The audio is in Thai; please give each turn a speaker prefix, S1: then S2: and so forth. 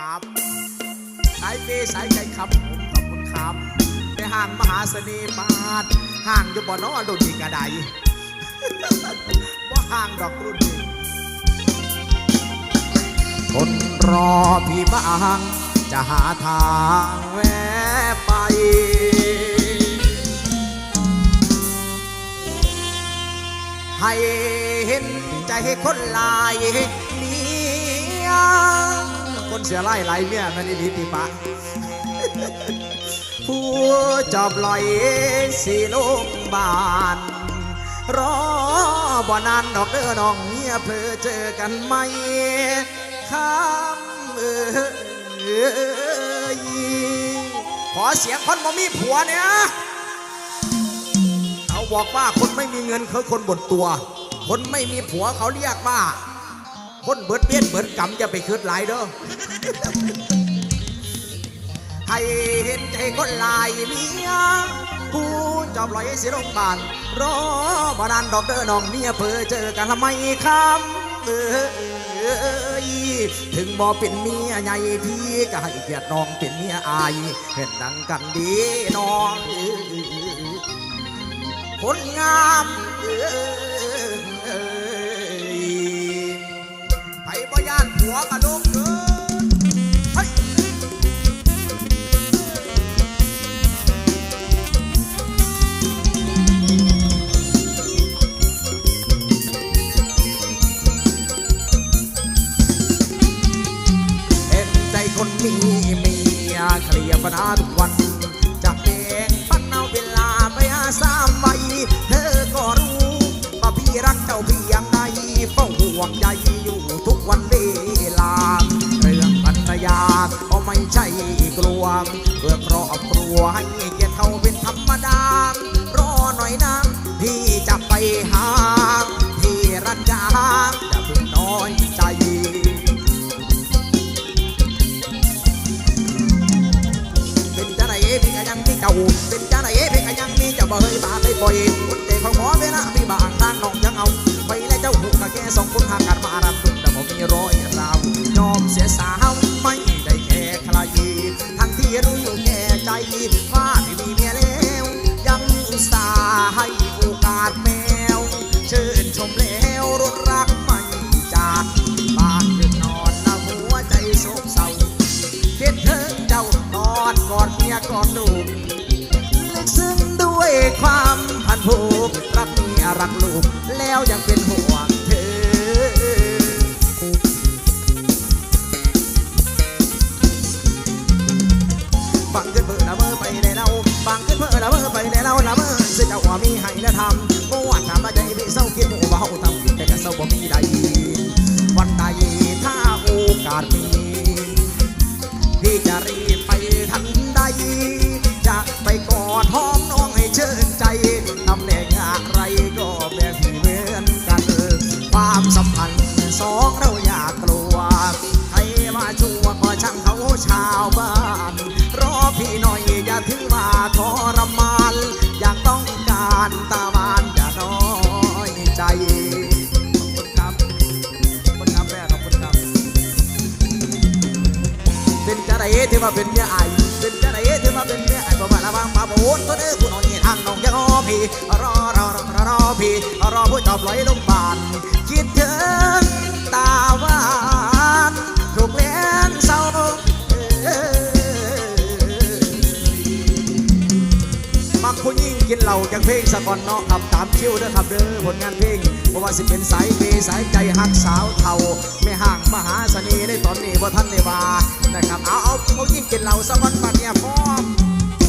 S1: ครับ สายเปย์สายใจครับผมขอบคุณครับ ไปห่างมหาเสน่ห์บาทห่างอยู่บ่อนอดุนีกระไดว่าห่างดอกรุ่นนี้คนรอพี่บ้างจะหาทางแวะไปให้เห็นใจคนลายเมีย คนเสียไล่ไหลเมียนั่นนี่ติปะผู้จอบลอยสีลงบานรอบ่นานดอกเด้อน้องเมียเพอเจอกันไหมคำเอยขอเสียงคนบ่มีผัวเนี่ยเขาบอกว่าคนไม่มีเงินคือคนบดตัว คนไม่มีผัวเขาเรียกว่า คนเบิดเบี้ยนเบิดกำจะไปคืดหลายเด้อให้เห็นใจคนหลายเมียผู้จอบลอยสิโรงบาลรอบานานดอกเด้อน้องเมียเพอเจอกันละไมคำเอยถึงบ่เป็นเมียใหญ่พี่ก็ให้เกียรติน้องเป็นเมียอายเห็นดังกันดีน้องคนงามเอ้ บ่ย่านผัวกระดกเกินเฮ้ยเห็นใจคนมีเมียเคลียร์ปัญหาทุกวัน จากเด็กปันเอาเวลาไปหาสามไว กลัวเพื่อครอบครัวให้เกียรติเขาเป็นธรรมดารอหน่อยนะพี่จะไปหาที่รักจางจะเพิ่งน้อยใจเป็นจ้าไหนพี่ก็ยังมีเจ้าเป็นจ้าไหนพี่ก็ยังมีเจ้าเฮยบาได้ปล่อยคนเด็กของหมอเวลาพี่บางทางน้องยังเอาไปและเจ้าหูกะแค่สองคนหากันมารับดุแต่บ่มีรอยราว ยอมเสียสา ใจว่าที่มีเมียแล้วยังอุตส่าห์ให้โอกาสแมวเชิญชมแล้วรถรักไม่จากบ้านคืนนอนแล้วหัวใจโศกเศร้าคิดถึงเจ้านอนกอดเมียกอดลูกลึกซึ้งด้วยความพันผูกรักเมียรักลูกแล้วยังเป็นห่วงเธอฟังขึ้นเพื่อละเมอไปในเร มีให้และทำโอ้ว่าถามาใจพี่เศร้าคิดว่าเฮาทำผิดแต่ก็เศร้าบ่มีใดวันใดถ้าโอกาสมีพี่จะรีบไปทันใดจะไปกอดหอม ใดคุณครับคุณครับแม่ขอบคุณครับ เป็นจะไหนที่มาเป็นเมียไอายเป็นจะไหนที่มาเป็นเมียไอายบ่มาละวังมาโบนตัวเด้อผู้น้อยทางน้องยังรอพี่รอรอรอรอพี่รอผู้จอบลอยลงบาน มักผู้ยิ่งกินเหล่าจังเพลงสะก่อนเนาะขับตามคิวเด้อครับเด้อผลงานเพลงเพราะว่าสิเป็นสายเปสายใจหักสาวเท่าไม่ห่างมหาเสน่ห์ในตอนนี้ว่าท่านในว่านะครับเอาเอาผู้ยิ่งกินเหล่าสะก่อนปัดเนี่ยพร้อม